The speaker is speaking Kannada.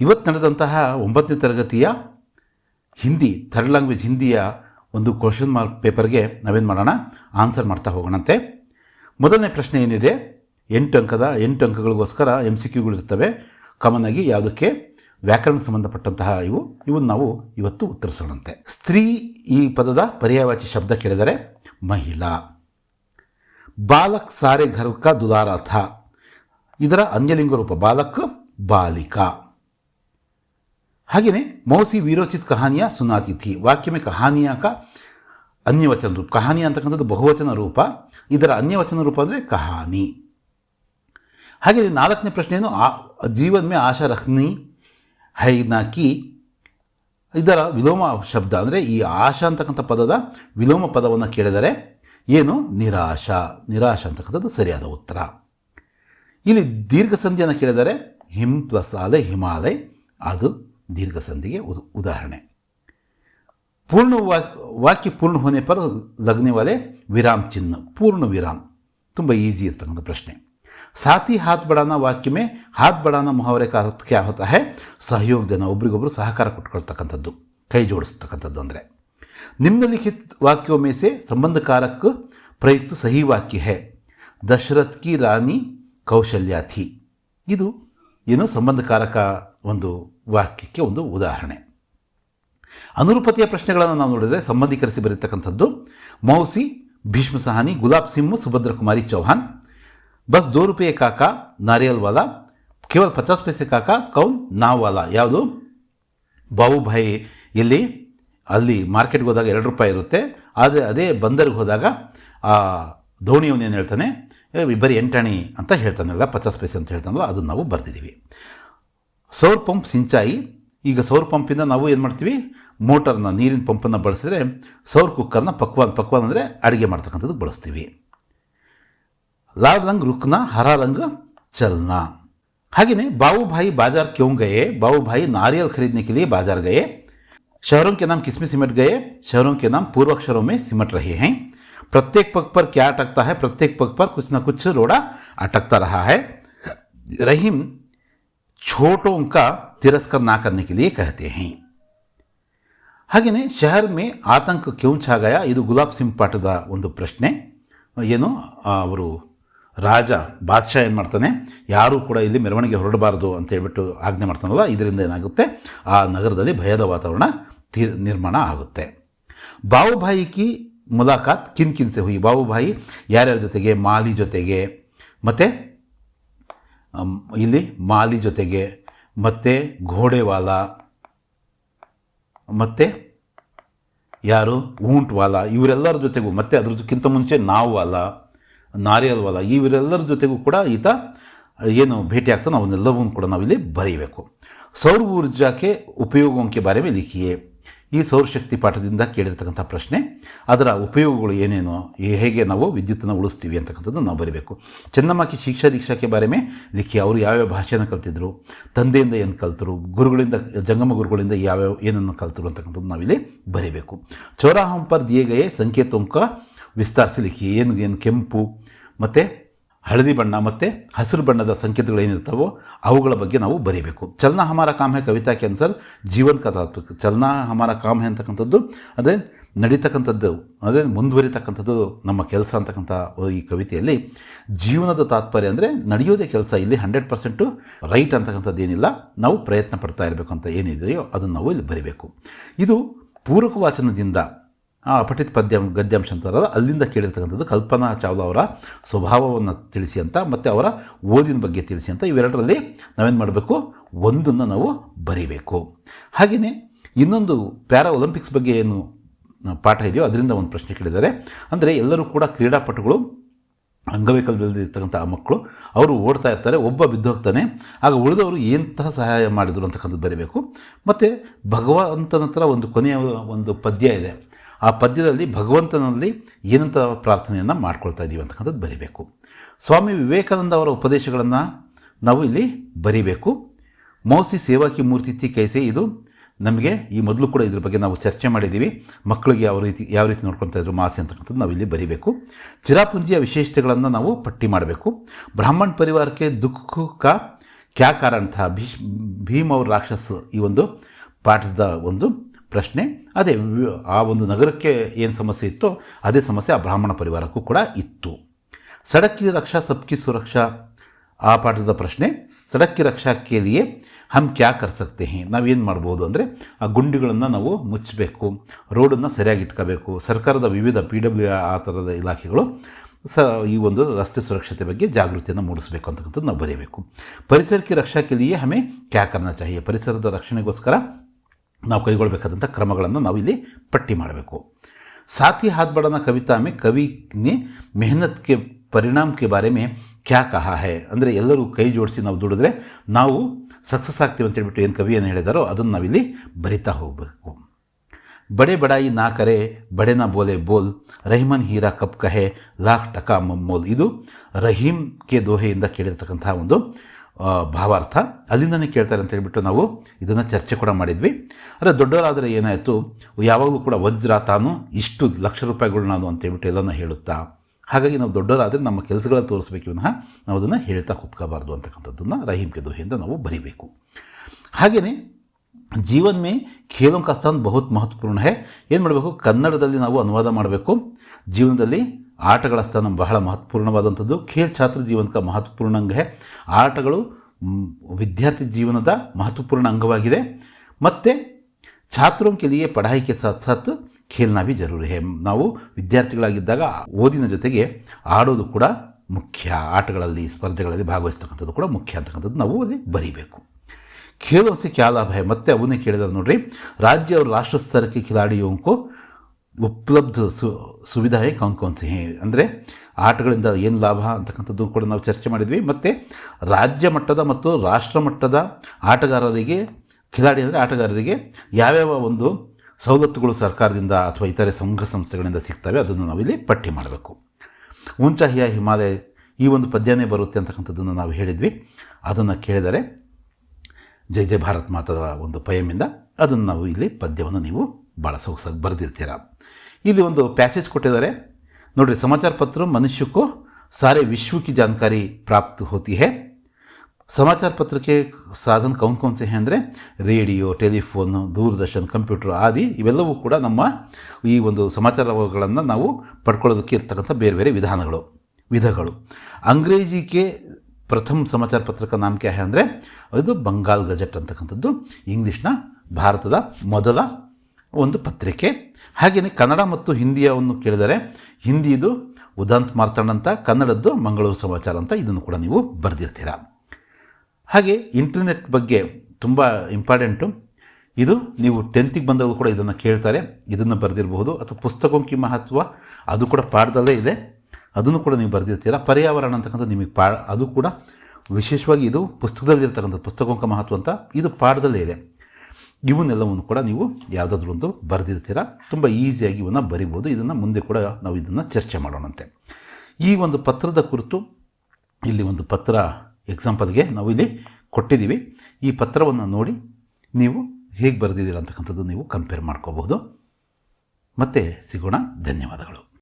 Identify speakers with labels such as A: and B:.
A: ಇವತ್ತು ನಡೆದಂತಹ ಒಂಬತ್ತನೇ ತರಗತಿಯ ಹಿಂದಿ ಥರ್ಡ್ ಲ್ಯಾಂಗ್ವೇಜ್ ಹಿಂದಿಯ ಒಂದು ಕ್ವಶನ್ ಮಾರ್ಕ್ ಪೇಪರ್ಗೆ ನಾವೇನು ಮಾಡೋಣ? ಆನ್ಸರ್ ಮಾಡ್ತಾ ಹೋಗೋಣಂತೆ. ಮೊದಲನೇ ಪ್ರಶ್ನೆ ಏನಿದೆ? ಎಂಟು ಅಂಕದ ಎಂಟು ಅಂಕಗಳಿಗೋಸ್ಕರ ಎಂ ಸಿ ಕ್ಯೂಗಳಿರ್ತವೆ ಕಾಮನ್ ಆಗಿ ಯಾವುದಕ್ಕೆ? ವ್ಯಾಕರಣ ಸಂಬಂಧಪಟ್ಟಂತಹ ಇವು. ಇವನ್ನು ನಾವು ಇವತ್ತು ಉತ್ತರಿಸೋಣಂತೆ. ಸ್ತ್ರೀ ಈ ಪದದ ಪರ್ಯಾಯವಾಚಿ ಶಬ್ದ ಕೇಳಿದರೆ ಮಹಿಳಾ. ಬಾಲಕ್ ಸಾರೆ ಘರ್ಕ ದುದಾರಾಥ. ಇದರ ಅನ್ಯಲಿಂಗ ರೂಪ ಬಾಲಕ್, ಬಾಲಿಕಾ. ಹಾಗೆಯೇ ಮೌಸಿ ವೀರೋಚಿತ್ ಕಹಾನಿಯ ಸುನಾತಿಥಿ ವಾಕ್ಯಮೆ ಕಹಾನಿಯ ಕ ಅನ್ಯವಚನ ರೂಪ, ಕಹಾನಿ ಅಂತಕ್ಕಂಥದ್ದು ಬಹುವಚನ ರೂಪ, ಇದರ ಅನ್ಯವಚನ ರೂಪ ಅಂದರೆ ಕಹಾನಿ. ಹಾಗೆಯೇ ನಾಲ್ಕನೇ ಪ್ರಶ್ನೆಯನ್ನು ಆ ಜೀವನ್ಮೆ ಆಶಾ ರಹ್ನಿ ಹೈನಾಕಿ ಇದರ ವಿಲೋಮ ಶಬ್ದ ಅಂದರೆ ಈ ಆಶಾ ಅಂತಕ್ಕಂಥ ಪದದ ವಿಲೋಮ ಪದವನ್ನು ಕೇಳಿದರೆ ಏನು? ನಿರಾಶಾ, ನಿರಾಶ ಅಂತಕ್ಕಂಥದ್ದು ಸರಿಯಾದ ಉತ್ತರ. ಇಲ್ಲಿ ದೀರ್ಘ ಸಂಧಿಯನ್ನು ಕೇಳಿದರೆ ಹಿಮ್ ಪ್ಲಸ್ ಆಲೆ ಹಿಮಾಲಯ, ಅದು ದೀರ್ಘ ಸಂಧಿಗೆ ಉದ್- ಉದಾಹರಣೆ पूर्ण वाक वाक्य पूर्ण होने पर लगने वाले विराम चिन्ह पूर्ण विराम ತುಂಬ ಈಸಿ ಇರ್ತಕ್ಕಂಥ ಪ್ರಶ್ನೆ ಸಾಥಿ ಹಾತ್ ಬಡಾನ ವಾಕ್ಯ ಮೇ ಹಾತ್ ಬಡಾನ ಮುಹಾವರೆ का अर्थ क्या होता है ಸಹಯೋಗ ಜನ ಒಬ್ರಿಗೊಬ್ರು ಸಹಕಾರ ಕೊಟ್ಕೊಳ್ತಕ್ಕಂಥದ್ದು ಕೈ ಜೋಡಿಸ್ತಕ್ಕಂಥದ್ದು ಅಂದರೆ निम्नलिखित वाक्यों में से संबंध कारक प्रयुक्त सही वाक्य है दशरथ की ರಾಣಿ ಕೌಶಲ್ಯ ಥಿ ಇದು ಏನು ಸಂಬಂಧಕಾರಕ ಒಂದು ವಾಕ್ಯಕ್ಕೆ ಒಂದು ಉದಾಹರಣೆ. ಅನುರೂಪತೆಯ ಪ್ರಶ್ನೆಗಳನ್ನು ನಾವು ನೋಡಿದರೆ ಸಂಬಂಧೀಕರಿಸಿ ಬರೀತಕ್ಕಂಥದ್ದು ಮೌಸಿ ಭೀಷ್ಮ ಸಹಾನಿ ಗುಲಾಬ್ ಸಿಮ್ಮು ಸುಭದ್ರ ಕುಮಾರಿ ಚೌಹಾನ್ ಬಸ್ ದೋ ರೂಪಾಯಿ ಕಾಕ ನಾರಿಯಲ್ ವಾಲಾ ಕೇವಲ ಪಚಾಸ್ ಪೈಸೆ ಕಾಕ ಕೌನ್ ನಾವ್ ವಾಲಾ ಯಾವುದು? ಬಾವುಭಾಯಿ ಎಲ್ಲಿ? ಅಲ್ಲಿ ಮಾರ್ಕೆಟ್ಗೆ ಹೋದಾಗ ಎರಡು ರೂಪಾಯಿ ಇರುತ್ತೆ. ಆದರೆ ಅದೇ ಬಂದರ್ಗೆ ಹೋದಾಗ ಆ ಧೋಣಿಯವನು ಏನು ಹೇಳ್ತಾನೆ? "ಏ, ಬರೀ ಎಂಟಾಣಿ ಅಂತ ಹೇಳ್ತಾನಲ್ಲ ಪಚಾಸ್ ಪೈಸೆ ಅಂತ ಹೇಳ್ತಾನಲ್ಲ ಅದನ್ನು ನಾವು ಬರ್ತಿದ್ದೀವಿ ಸೌರ್ ಪಂಪ್ ಸಿಂಚಾಯಿ ಈಗ ಸೌರ್ ಪಂಪಿಂದ ನಾವು ಏನು ಮಾಡ್ತೀವಿ ಮೋಟರ್ನ ನೀರಿನ ಪಂಪನ್ನು ಬಳಸಿದ್ರೆ ಸೌರ್ ಕುಕ್ಕರ್ನ ಪಕ್ವಾನ್ ಪಕ್ವಾನ್ ಅಂದರೆ ಅಡುಗೆ ಮಾಡ್ತಕ್ಕಂಥದ್ದು ಬಳಸ್ತೀವಿ लाल रंग रुकना हरा रंग चलना हागे बाबू भाई बाजार क्यों गए बाबू भाई नारियल खरीदने के लिए बाजार गए शहरों के नाम किसमें सिमट गए शहरों के नाम पूर्व अक्षरों में सिमट रहे हैं प्रत्येक पग पर क्या अटकता है प्रत्येक पग पर कुछ ना कुछ रोड़ा अटकता रहा है रहीम छोटों का तिरस्कार ना करने के लिए कहते हैं ಹಾಗೆಯೇ ಶಹರ್ ಮೇ ಆತಂಕ ಕ್ಯೂ ಛಾ ಗಯ ಇದು ಗುಲಾಬ್ ಸಿಂಗ್ ಪಾಠದ ಒಂದು ಪ್ರಶ್ನೆ ಏನು ಆ, ಅವರು ರಾಜ ಬಾದ್ಶಾ ಏನು ಮಾಡ್ತಾನೆ ಯಾರೂ ಕೂಡ ಇಲ್ಲಿ ಮೆರವಣಿಗೆ ಹೊರಡಬಾರದು ಅಂತ ಹೇಳ್ಬಿಟ್ಟು ಆಜ್ಞೆ ಮಾಡ್ತಾನಲ್ಲ ಇದರಿಂದ ಏನಾಗುತ್ತೆ ಆ ನಗರದಲ್ಲಿ ಭಯದ ವಾತಾವರಣ ತಿ ನಿರ್ಮಾಣ ಆಗುತ್ತೆ ಬಾವುಭಾಯಿ ಕಿ ಮುಲಾಕಾತ್ ಕಿನ್ ಕಿನ್ ಸೆ ಹುಯಿ ಬಾವುಭಾಯಿ ಯಾರ್ಯಾರ ಜೊತೆಗೆ ಮಾಲಿ ಜೊತೆಗೆ ಮತ್ತು ಅಮ್, ಇಲ್ಲಿ ಮಾಲಿ ಜೊತೆಗೆ, ಮತ್ತು ಘೋಡೆವಾಲ, ಮತ್ತು ಯಾರು? ಊಂಟ್ ವಾಲ ಇವರೆಲ್ಲರ ಜೊತೆಗೂ, ಮತ್ತು ಅದ್ರದಕ್ಕಿಂತ ಮುಂಚೆ ನಾವು ವಾಲ ನಾರಿಯಲ್ ವಾಲ ಇವರೆಲ್ಲರ ಜೊತೆಗೂ ಕೂಡ ಈತ ಏನು ಭೇಟಿ ಆಗ್ತಾನೆ, ಅವನ್ನೆಲ್ಲವನ್ನೂ ಕೂಡ ನಾವಿಲ್ಲಿ ಬರೀಬೇಕು ಸೌರ ಊರ್ಜಾಕ್ಕೆ ಉಪಯೋಗಕ್ಕೆ ಬಾರೆ ಮೇಲೆ ಲಿಖಿಯೇ ಈ ಸೌರಶಕ್ತಿ ಪಾಠದಿಂದ ಕೇಳಿರ್ತಕ್ಕಂಥ ಪ್ರಶ್ನೆ, ಅದರ ಉಪಯೋಗಗಳು ಏನೇನು ಹೇಗೆ ನಾವು ವಿದ್ಯುತ್ತನ್ನು ಉಳಿಸ್ತೀವಿ ಅಂತಕ್ಕಂಥದ್ದು ನಾವು ಬರೀಬೇಕು. ಚೆನ್ನಮ್ಮಕ್ಕೆ ಶಿಕ್ಷಾ ದೀಕ್ಷಾಕ್ಕೆ ಬಾರೆ ಲಿಖಿ ಅವರು ಯಾವ್ಯಾವ ಭಾಷೆನ ಕಲ್ತಿದ್ರು, ತಂದೆಯಿಂದ ಏನು ಕಲ್ತರು, ಗುರುಗಳಿಂದ, ಜಂಗಮ ಗುರುಗಳಿಂದ ಯಾವ್ಯಾವ ಏನನ್ನು ಕಲ್ತರು ಅಂತಕ್ಕಂಥದ್ದು ನಾವಿಲ್ಲಿ ಬರೀಬೇಕು. ಚೌರಾಹಂಪರ್ ಪರ್ ದಿಯೇ ಗಯೇ ಸಂಕೇತೋಂಕ ವಿಸ್ತಾರಿಸಿ ಲಿಖಿ, ಏನು ಏನು ಕೆಂಪು, ಮತ್ತು ಹಳದಿ ಬಣ್ಣ ಮತ್ತು ಹಸಿರು ಬಣ್ಣದ ಸಂಕೇತಗಳು ಏನಿರ್ತವೋ ಅವುಗಳ ಬಗ್ಗೆ ನಾವು ಬರೀಬೇಕು. ಚಲನ ಹಮಾರ ಕಾಮ್ ಕವಿತಾ ಕ್ಯಾನ್ಸರ್ ಜೀವನ್ ಕಥಾತ್ಮಕ ಚಲನ ಹಮಾರ ಕಾಮ್ ಅಂತಕ್ಕಂಥದ್ದು, ಅದೇ ನಡೀತಕ್ಕಂಥದ್ದು, ಅದೇ ಮುಂದುವರಿತಕ್ಕಂಥದ್ದು ನಮ್ಮ ಕೆಲಸ ಅಂತಕ್ಕಂಥ ಈ ಕವಿತೆಯಲ್ಲಿ ಜೀವನದ ತಾತ್ಪರ್ಯ ಅಂದರೆ ನಡೆಯೋದೇ ಕೆಲಸ, ಇಲ್ಲಿ ಹಂಡ್ರೆಡ್ ಪರ್ಸೆಂಟು ರೈಟ್ ಅಂತಕ್ಕಂಥದ್ದು ಏನಿಲ್ಲ, ನಾವು ಪ್ರಯತ್ನ ಪಡ್ತಾ ಇರಬೇಕು ಅಂತ ಏನಿದೆಯೋ ಅದನ್ನು ನಾವು ಇಲ್ಲಿ ಬರೀಬೇಕು. ಇದು ಪೂರಕ ವಾಚನದಿಂದ ಪದ್ಯಂ ಪದ್ಯ ಗದ್ಯಾಂಶ ಅಂತಾರಲ್ಲ ಅಲ್ಲಿಂದ ಕೇಳಿರ್ತಕ್ಕಂಥದ್ದು ಕಲ್ಪನಾ ಚಾವ್ಲಾ ಅವರ ಸ್ವಭಾವವನ್ನು ತಿಳಿಸಿ ಅಂತ, ಮತ್ತು ಅವರ ಓದಿನ ಬಗ್ಗೆ ತಿಳಿಸಿ ಅಂತ, ಇವೆರಡರಲ್ಲಿ ನಾವೇನು ಮಾಡಬೇಕು? ಒಂದನ್ನು ನಾವು ಬರೀಬೇಕು. ಹಾಗೆಯೇ ಇನ್ನೊಂದು ಪ್ಯಾರಾ ಒಲಿಂಪಿಕ್ಸ್ ಬಗ್ಗೆ ಏನು ಪಾಠ ಇದೆಯೋ ಅದರಿಂದ ಒಂದು ಪ್ರಶ್ನೆ ಕೇಳಿದ್ದಾರೆ. ಅಂದರೆ ಎಲ್ಲರೂ ಕೂಡ ಕ್ರೀಡಾಪಟುಗಳು, ಅಂಗವೈಕಲ್ಯದಲ್ಲಿ ಇರ್ತಕ್ಕಂಥ ಆ ಮಕ್ಕಳು, ಅವರು ಓಡ್ತಾ ಇರ್ತಾರೆ, ಒಬ್ಬ ಬಿದ್ದು ಹೋಗ್ತಾನೆ ಆಗ ಉಳಿದವರು ಎಂತಹ ಸಹಾಯ ಮಾಡಿದರು ಅಂತಕ್ಕಂಥದ್ದು ಬರೀಬೇಕು. ಮತ್ತು ಭಗವಂತನ ಹತ್ರ ಒಂದು ಕೊನೆಯ ಒಂದು ಪದ್ಯ ಇದೆ. ಆ ಪದ್ಯದಲ್ಲಿ ಭಗವಂತನಲ್ಲಿ ಏನಂತ ಪ್ರಾರ್ಥನೆಯನ್ನು ಮಾಡ್ಕೊಳ್ತಾ ಇದ್ದೀವಿ ಅಂತಕ್ಕಂಥದ್ದು ಬರೀಬೇಕು. ಸ್ವಾಮಿ ವಿವೇಕಾನಂದ ಅವರ ಉಪದೇಶಗಳನ್ನು ನಾವು ಇಲ್ಲಿ ಬರೀಬೇಕು. ಮೌಸಿ ಸೇವಾಕಿ ಮೂರ್ತಿಥಿ ಕೈಸೆ ಇದು. ನಮಗೆ ಈ ಮೊದಲು ಕೂಡ ಇದ್ರ ಬಗ್ಗೆ ನಾವು ಚರ್ಚೆ ಮಾಡಿದ್ದೀವಿ ಮಕ್ಕಳಿಗೆ ಯಾವ ರೀತಿ ಯಾವ ರೀತಿ ನೋಡ್ಕೊಳ್ತಾ ಇದ್ರು ಮಾಸಿ ಅಂತಕ್ಕಂಥದ್ದು ನಾವು ಇಲ್ಲಿ ಬರೀಬೇಕು. ಚಿರಾಪುಂಜಿಯ ವಿಶೇಷತೆಗಳನ್ನು ನಾವು ಪಟ್ಟಿ ಮಾಡಬೇಕು. ಬ್ರಾಹ್ಮಣ ಪರಿವಾರಕ್ಕೆ ದುಃಖ ಕ್ಯಾ ಕಾರಣ ಭೀಷ್, ಭೀಮ್ ಅವ್ರ ರಾಕ್ಷಸ್ ಈ ಒಂದು ಪಾಠದ ಒಂದು ಪ್ರಶ್ನೆ. ಅದೇ, ಆ ಒಂದು ನಗರಕ್ಕೆ ಏನು ಸಮಸ್ಯೆ ಇತ್ತೋ ಅದೇ ಸಮಸ್ಯೆ ಆ ಬ್ರಾಹ್ಮಣ ಪರಿವಾರಕ್ಕೂ ಕೂಡ ಇತ್ತು. ಸಡಕ್ಕಿ ರಕ್ಷಾ, ಸಬ್ಕಿ ಸುರಕ್ಷಾ, ಆ ಪಾಠದ ಪ್ರಶ್ನೆ. ಸಡಕ್ಕಿ ರಕ್ಷಾಕ್ಕೆಲಿಯೇ ಹಮ್ ಕ್ಯಾ ಕರ್ಸಕ್ತೆ ನಾವೇನು ಮಾಡ್ಬೋದು ಅಂದರೆ ಆ ಗುಂಡಿಗಳನ್ನು ನಾವು ಮುಚ್ಚಬೇಕು ರೋಡನ್ನು ಸರಿಯಾಗಿ ಇಟ್ಕೋಬೇಕು. ಸರ್ಕಾರದ ವಿವಿಧ ಪಿ ಡಬ್ಲ್ಯೂ ಆ ಥರದ ಇಲಾಖೆಗಳು ಸ ಈ ಒಂದು ರಸ್ತೆ ಸುರಕ್ಷತೆ ಬಗ್ಗೆ ಜಾಗೃತಿಯನ್ನು ಮೂಡಿಸಬೇಕು ಅಂತಕ್ಕಂಥದ್ದು ನಾವು ಬರೀಬೇಕು. ಪರಿಸರಕ್ಕೆ ರಕ್ಷಾ ಕೆ ಲಿಯೆ ಹಮೆ ಕ್ಯಾ ಕರ್ನ ಚಾಹಿಯೇ? ಪರಿಸರದ ರಕ್ಷಣೆಗೋಸ್ಕರ ನಾವು ಕೈಗೊಳ್ಳಬೇಕಾದಂಥ ಕ್ರಮಗಳನ್ನು ನಾವು ಇಲ್ಲಿ ಪಟ್ಟಿ ಮಾಡಬೇಕು. ಸಾತಿ ಹಾದ್ಬಡನ ಕವಿತಾ ಮೇ ಕೆ ಮೆಹನತ್ಗೆ ಪರಿಣಾಮಕ್ಕೆ ಬಾರೆ ಮೇ ಕ್ಯಾ ಕಹಾ ಹೇ? ಅಂದರೆ ಎಲ್ಲರೂ ಕೈ ಜೋಡಿಸಿ ನಾವು ದುಡಿದ್ರೆ ನಾವು ಸಕ್ಸಸ್ ಆಗ್ತೀವಿ ಅಂತೇಳ್ಬಿಟ್ಟು ಏನು ಕವಿಯನ್ನು ಹೇಳಿದಾರೋ ಅದನ್ನು ನಾವಿಲ್ಲಿ ಬರಿತಾ ಹೋಗಬೇಕು. ಬಡೆ ಬಡಾಯಿ ನಾ ಕರೆ ಬಡೆನ ಬೋಲೆ ಬೋಲ್, ರಹಿಮನ್ ಹೀರಾ ಕಪ್ ಕಹೆ ಲಾಖ್ ಟಕಾ ಮಮ್ಮೋಲ್ ಇದು ರಹೀಮ್ ಕೆ ದೋಹೆಯಿಂದ ಕೇಳಿರ್ತಕ್ಕಂತಹ ಒಂದು ಭಾವಾರ್ಥ. ಅಲ್ಲಿಂದನೇ ಕೇಳ್ತಾರೆ ಅಂತ ಹೇಳಿಬಿಟ್ಟು ನಾವು ಇದನ್ನು ಚರ್ಚೆ ಕೂಡ ಮಾಡಿದ್ವಿ. ಅಂದರೆ ದೊಡ್ಡವರಾದರೆ ಏನಾಯಿತು? ಯಾವಾಗಲೂ ಕೂಡ ವಜ್ರ ತಾನು ಇಷ್ಟು ಲಕ್ಷ ರೂಪಾಯಿಗಳು ನಾನು ಅಂತ ಹೇಳ್ಬಿಟ್ಟು ಎಲ್ಲನೂ ಹೇಳುತ್ತಾ? ಹಾಗಾಗಿ ನಾವು ದೊಡ್ಡವರಾದರೆ ನಮ್ಮ ಕೆಲಸಗಳ ತೋರಿಸ್ಬೇಕು ವಿನಃ ನಾವು ಅದನ್ನು ಹೇಳ್ತಾ ಕೂತ್ಕೋಬಾರ್ದು ಅಂತಕ್ಕಂಥದ್ದನ್ನು ರಹೀಮ್ ದೋಹೆಯಿಂದ ನಾವು ಬರಿಬೇಕು. ಹಾಗೆಯೇ ಜೀವನ್ ಮೇ ಖೇಲೋಂ ಕಸ್ತಾನ್ ಬಹುತ್ ಮಹತ್ವಪೂರ್ಣ ಹೇ. ಏನು ಮಾಡಬೇಕು? ಕನ್ನಡದಲ್ಲಿ ನಾವು ಅನುವಾದ ಮಾಡಬೇಕು. ಜೀವನದಲ್ಲಿ ಆಟಗಳ ಸ್ಥಾನ ಬಹಳ ಮಹತ್ವಪೂರ್ಣವಾದಂಥದ್ದು. ಖೇಲ್ ಛಾತ್ರ ಜೀವನಕ್ಕೆ ಮಹತ್ವಪೂರ್ಣ ಅಂಗ ಆಟಗಳು ವಿದ್ಯಾರ್ಥಿ ಜೀವನದ ಮಹತ್ವಪೂರ್ಣ ಅಂಗವಾಗಿದೆ. ಮತ್ತು ಛಾತ್ರೋಂ ಕೆಲಿಯ ಪಢಾಯಿಕೆ ಸಾಥ್ ಸಾಥ್ ಖೇಲ್ನ ಭಿ ಜರೂರಿ ಹೇ. ನಾವು ವಿದ್ಯಾರ್ಥಿಗಳಾಗಿದ್ದಾಗ ಓದಿನ ಜೊತೆಗೆ ಆಡೋದು ಕೂಡ ಮುಖ್ಯ. ಆಟಗಳಲ್ಲಿ, ಸ್ಪರ್ಧೆಗಳಲ್ಲಿ ಭಾಗವಹಿಸ್ತಕ್ಕಂಥದ್ದು ಕೂಡ ಮುಖ್ಯ ಅಂತಕ್ಕಂಥದ್ದು ನಾವು ಅಲ್ಲಿ ಬರೀಬೇಕು. ಖೇಲೋಸಿ ಕ್ಯಾ ಲಾಭ ಹೇ. ಮತ್ತೆ ಅವನ್ನೇ ಕೇಳಿದ ನೋಡ್ರಿ. ರಾಜ್ಯ ಅವರು ರಾಷ್ಟ್ರ ಸ್ತರಕ್ಕೆ ಖಿಲಾಡಿಯೋಂಕು ಉಪಲಬ್ಧ ಸು, ಸುವಿಧಾಯೇ ಕೌನ್ ಕೌನ್ ಸಿ ಅಂದರೆ ಆಟಗಳಿಂದ ಏನು ಲಾಭ ಅಂತಕ್ಕಂಥದ್ದು ಕೂಡ ನಾವು ಚರ್ಚೆ ಮಾಡಿದ್ವಿ. ಮತ್ತು ರಾಜ್ಯ ಮಟ್ಟದ ಮತ್ತು ರಾಷ್ಟ್ರ ಮಟ್ಟದ ಆಟಗಾರರಿಗೆ, ಖಿಲಾಡಿ ಅಂದರೆ ಆಟಗಾರರಿಗೆ ಯಾವ್ಯಾವ ಒಂದು ಸವಲತ್ತುಗಳು ಸರ್ಕಾರದಿಂದ ಅಥವಾ ಇತರೆ ಸಂಘ ಸಂಸ್ಥೆಗಳಿಂದ ಸಿಗ್ತವೆ, ಅದನ್ನು ನಾವಿಲ್ಲಿ ಪಟ್ಟಿ ಮಾಡಬೇಕು. ಉಂಚಾಹಿಯ ಹಿಮಾಲಯ ಈ ಒಂದು ಪದ್ಯನೇ ಬರುತ್ತೆ ಅಂತಕ್ಕಂಥದ್ದನ್ನು ನಾವು ಹೇಳಿದ್ವಿ. ಅದನ್ನು ಕೇಳಿದರೆ ಜೈ ಜಯ ಭಾರತ್ ಮಾತದ ಒಂದು ಪಯಮಿಂದ ಅದನ್ನು ನಾವು ಇಲ್ಲಿ ಪದ್ಯವನ್ನು ನೀವು ಭಾಳ ಸೊಗಸಾಗಿ ಬರೆದಿರ್ತೀರ ಇಲ್ಲಿ ಒಂದು ಪ್ಯಾಸೇಜ್ ಕೊಟ್ಟಿದ್ದಾರೆ ನೋಡಿರಿ ಸಮಾಚಾರ ಪತ್ರ ಮನುಷ್ಯಕ್ಕೂ ಸಾರೆ ವಿಶ್ವ की जानकारी प्राप्त होती है समाचार पत्र के ಸಾಧನ ಕೌನ್ ಕೌನ್ ಸೆ ಅಂದರೆ ರೇಡಿಯೋ ಟೆಲಿಫೋನು ದೂರದರ್ಶನ್ ಕಂಪ್ಯೂಟರ್ ಆದಿ ಇವೆಲ್ಲವೂ ಕೂಡ ನಮ್ಮ ಈ ಒಂದು ಸಮಾಚಾರಗಳನ್ನು ನಾವು ಪಡ್ಕೊಳ್ಳೋದಕ್ಕೆ ಇರ್ತಕ್ಕಂಥ ಬೇರೆ ಬೇರೆ ವಿಧಾನಗಳು ವಿಧಗಳು ಅಂಗ್ರೇಜಿಗೆ ಪ್ರಥಮ ಸಮಾಚಾರ ಪತ್ರಕ ನಾಮ ಕ್ಯಾ ಹೈ ಅಂದರೆ ಅದು ಬಂಗಾಲ್ ಗಜೆಟ್ ಅಂತಕ್ಕಂಥದ್ದು ಇಂಗ್ಲೀಷ್ನ ಭಾರತದ ಮೊದಲ ಒಂದು ಪತ್ರಿಕೆ. ಹಾಗೆಯೇ ಕನ್ನಡ ಮತ್ತು ಹಿಂದಿಯವನ್ನು ಕೇಳಿದರೆ ಹಿಂದಿದು ಉದಾಂತ್ ಮಾರ್ತಾಂಡ್ ಅಂತ, ಕನ್ನಡದ್ದು ಮಂಗಳೂರು ಸಮಾಚಾರ ಅಂತ, ಇದನ್ನು ಕೂಡ ನೀವು ಬರೆದಿರ್ತೀರ. ಹಾಗೆ ಇಂಟರ್ನೆಟ್ ಬಗ್ಗೆ ತುಂಬ ಇಂಪಾರ್ಟೆಂಟು. ಇದು ನೀವು ಟೆಂತಿಗೆ ಬಂದಾಗ ಕೂಡ ಇದನ್ನು ಕೇಳ್ತಾರೆ, ಇದನ್ನು ಬರೆದಿರಬಹುದು. ಅಥವಾ ಪುಸ್ತಕಂಕಿ ಮಹತ್ವ, ಅದು ಕೂಡ ಪಾಠದಲ್ಲೇ ಇದೆ. ಅದನ್ನು ಕೂಡ ನೀವು ಬರೆದಿರ್ತೀರ. ಪರ್ಯಾವರಣ ಅಂತಕ್ಕಂಥ ನಿಮಗೆ ಪಾ, ಅದು ಕೂಡ ವಿಶೇಷವಾಗಿ ಇದು ಪುಸ್ತಕದಲ್ಲಿರ್ತಕ್ಕಂಥ ಪುಸ್ತಕಂಕ ಮಹತ್ವ ಅಂತ, ಇದು ಪಾಠದಲ್ಲೇ ಇದೆ. ಇವನ್ನೆಲ್ಲವನ್ನು ಕೂಡ ನೀವು ಯಾವುದಾದ್ರೂ ಒಂದು ಬರೆದಿರ್ತೀರ. ತುಂಬ ಈಸಿಯಾಗಿ ಇವನ್ನ ಬರಿಬೋದು. ಇದನ್ನು ಮುಂದೆ ಕೂಡ ನಾವು ಇದನ್ನು ಚರ್ಚೆ ಮಾಡೋಣಂತೆ. ಈ ಒಂದು ಪತ್ರದ ಕುರಿತು ಇಲ್ಲಿ ಒಂದು ಪತ್ರ ಎಕ್ಸಾಂಪಲ್ಗೆ ನಾವು ಇಲ್ಲಿ ಕೊಟ್ಟಿದ್ದೀವಿ. ಈ ಪತ್ರವನ್ನು ನೋಡಿ ನೀವು ಹೇಗೆ ಬರೆದಿದ್ದೀರ ಅಂತಕ್ಕಂಥದ್ದು ನೀವು ಕಂಪೇರ್ ಮಾಡ್ಕೋಬಹುದು. ಮತ್ತೆ ಸಿಗೋಣ. ಧನ್ಯವಾದಗಳು.